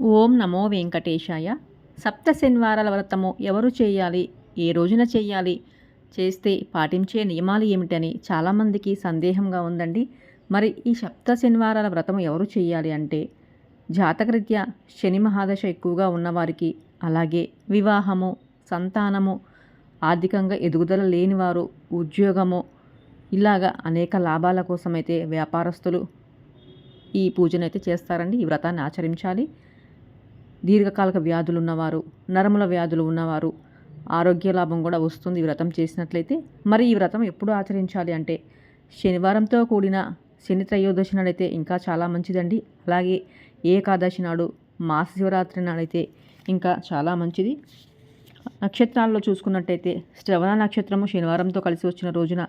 ఓం నమో వెంకటేశాయ. సప్త శనివారాల వ్రతము ఎవరు చేయాలి? ఏ రోజున చేయాలి? చేస్తే పాటించే నియమాలు ఏమిటని చాలామందికి సందేహంగా ఉందండి. మరి ఈ సప్త శనివారాల వ్రతము ఎవరు చేయాలి అంటే జాతకరీత్యా శని మహాదశ ఎక్కువగా ఉన్నవారికి అలాగే వివాహము సంతానము ఆర్థికంగా ఎదుగుదల లేనివారు ఉద్యోగము ఇలాగా అనేక లాభాల కోసమైతే వ్యాపారస్తులు ఈ పూజనైతే చేస్తారండి. ఈ వ్రతాన్ని ఆచరించాలి. దీర్ఘకాలిక వ్యాధులు ఉన్నవారు నరముల వ్యాధులు ఉన్నవారు ఆరోగ్య లాభం కూడా వస్తుంది ఈ వ్రతం చేసినట్లయితే. మరి ఈ వ్రతం ఎప్పుడు ఆచరించాలి అంటే శనివారంతో కూడిన శని త్రయోదశి నాడైతే ఇంకా చాలా మంచిదండి. అలాగే ఏకాదశి నాడు మాస శివరాత్రి నాడైతే ఇంకా చాలా మంచిది. నక్షత్రాల్లో చూసుకున్నట్టయితే శ్రవణ నక్షత్రము శనివారంతో కలిసి వచ్చిన రోజున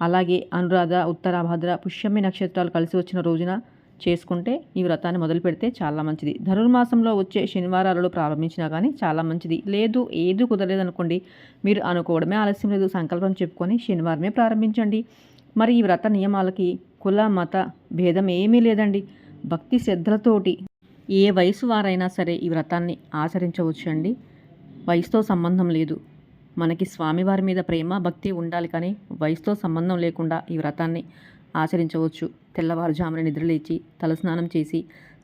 అలాగే అనురాధ ఉత్తరాభద్ర పుష్యమి నక్షత్రాలు కలిసి వచ్చిన రోజున చేసుకుంటే ఈ వ్రతాన్ని మొదలు పెడితే చాలా మంచిది. ధనుర్మాసంలో వచ్చే శనివారాలలో ప్రారంభించినా కానీ చాలా మంచిది. లేదు ఏది కుదరలేదు అనుకోండి మీరు అనుకోవడమే ఆలస్యం లేదు. సంకల్పం చెప్పుకొని శనివారమే ప్రారంభించండి. మరి ఈ వ్రత నియమాలకి కుల మత భేదం ఏమీ లేదండి. భక్తి శ్రద్ధలతోటి ఏ వయసు వారైనా సరే ఈ వ్రతాన్ని ఆచరించవచ్చు అండి వయసుతో సంబంధం లేదు. మనకి స్వామివారి మీద ప్రేమ భక్తి ఉండాలి కానీ వయసుతో సంబంధం లేకుండా ఈ వ్రతాన్ని ఆచరించవచ్చు. తెల్లవారుజామున నిద్రలేచి తలస్నానం చేసి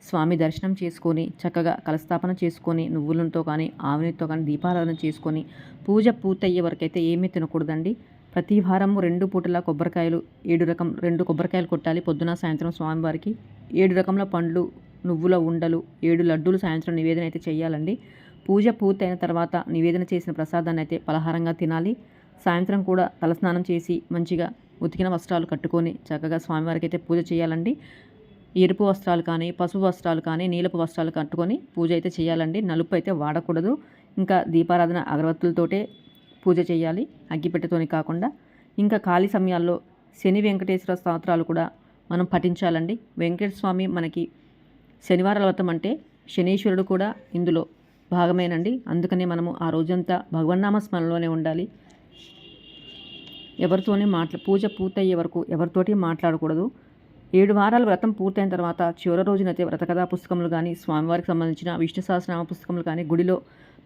స్వామి దర్శనం చేసుకొని చక్కగా కలస్థాపన చేసుకొని నువ్వులతో కానీ ఆవునితో కానీ దీపారాధన చేసుకొని పూజ పూర్తయ్యే వరకు అయితే ఏమీ తినకూడదండి. ప్రతి వారము రెండు పూటల కొబ్బరికాయలు ఏడు రకం రెండు కొబ్బరికాయలు కొట్టాలి పొద్దున సాయంత్రం స్వామివారికి. ఏడు రకముల పండ్లు నువ్వుల ఉండలు ఏడు లడ్డూలు సాయంత్రం నివేదన అయితే చేయాలండి. పూజ పూర్తయిన తర్వాత నివేదన చేసిన ప్రసాదాన్ని అయితే పలహారంగా తినాలి. సాయంత్రం కూడా తలస్నానం చేసి మంచిగా ఉతికిన వస్త్రాలు కట్టుకొని చక్కగా స్వామివారికి అయితే పూజ చేయాలండి. ఎరుపు వస్త్రాలు కానీ పసుపు వస్త్రాలు కానీ నీలపు వస్త్రాలు కట్టుకొని పూజ అయితే చేయాలండి. నలుపు అయితే వాడకూడదు. ఇంకా దీపారాధన అగరవత్తులతోటే పూజ చేయాలి. అగ్గిపెట్టెతోని కాకుండా ఇంకా ఖాళీ సమయాల్లో శని వెంకటేశ్వర స్తోత్రాలు కూడా మనం పఠించాలండి. వెంకటేశ్వర స్వామి మనకి శనివారాల వ్రతం అంటే శనీశ్వరుడు కూడా ఇందులో భాగమేనండి. అందుకనే మనము ఆ రోజంతా భగవన్నామ స్మరణలోనే ఉండాలి. ఎవరితోనే మాట్లా పూజ పూర్తయ్యే వరకు ఎవరితోటి మాట్లాడకూడదు. ఏడు వారాల వ్రతం పూర్తయిన తర్వాత చివరి రోజునైతే వ్రతకథా పుస్తకములు కానీ స్వామివారికి సంబంధించిన విష్ణు సహస్రనామ పుస్తకములు కానీ గుడిలో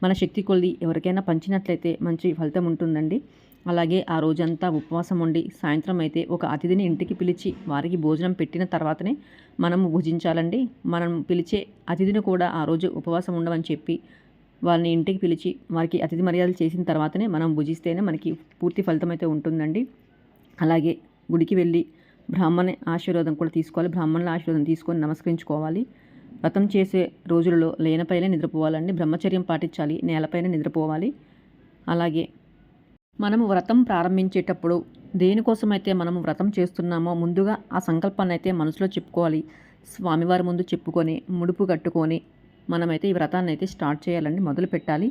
మన శక్తి కొలిది ఎవరికైనా పంచినట్లయితే మంచి ఫలితం ఉంటుందండి. అలాగే ఆ రోజంతా ఉపవాసం ఉండి సాయంత్రం అయితే ఒక అతిథిని ఇంటికి పిలిచి వారికి భోజనం పెట్టిన తర్వాతనే మనము భుజించాలండి. మనం పిలిచే అతిథిని కూడా ఆ రోజు ఉపవాసం ఉండమని చెప్పి వాళ్ళని ఇంటికి పిలిచి వారికి అతిథి మర్యాదలు చేసిన తర్వాతనే మనం భుజిస్తేనే మనకి పూర్తి ఫలితం అయితే ఉంటుందండి. అలాగే గుడికి వెళ్ళి బ్రాహ్మణ ఆశీర్వాదం కూడా తీసుకోవాలి. బ్రాహ్మణుల ఆశీర్వాదం తీసుకొని నమస్కరించుకోవాలి. వ్రతం చేసే రోజులలో లేనపైనే నిద్రపోవాలండి. బ్రహ్మచర్యం పాటించాలి. నేలపైన నిద్రపోవాలి. అలాగే మనము వ్రతం ప్రారంభించేటప్పుడు దేనికోసమైతే మనము వ్రతం చేస్తున్నామో ముందుగా ఆ సంకల్పాన్ని అయితే మనసులో చెప్పుకోవాలి. స్వామివారి ముందు చెప్పుకొని ముడుపు కట్టుకొని మనమైతే ఈ వ్రతాన్ని అయితే స్టార్ట్ చేయాలండి మొదలు పెట్టాలి.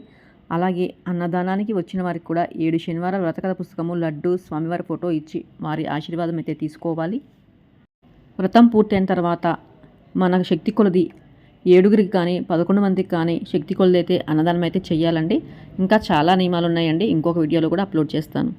అలాగే అన్నదానానికి వచ్చిన వారికి కూడా ఏడు శనివారాల వ్రతకథ పుస్తకము లడ్డు స్వామివారి ఫోటో ఇచ్చి వారి ఆశీర్వాదం అయితే తీసుకోవాలి. వ్రతం పూర్తయిన తర్వాత మన శక్తి కొలది ఏడుగురికి కానీ పదకొండు మందికి కానీ శక్తి కొలది అయితే అన్నదానం అయితే చేయాలండి ఇంకా చాలా నియమాలు ఉన్నాయండి ఇంకొక వీడియోలో కూడా అప్లోడ్ చేస్తాను.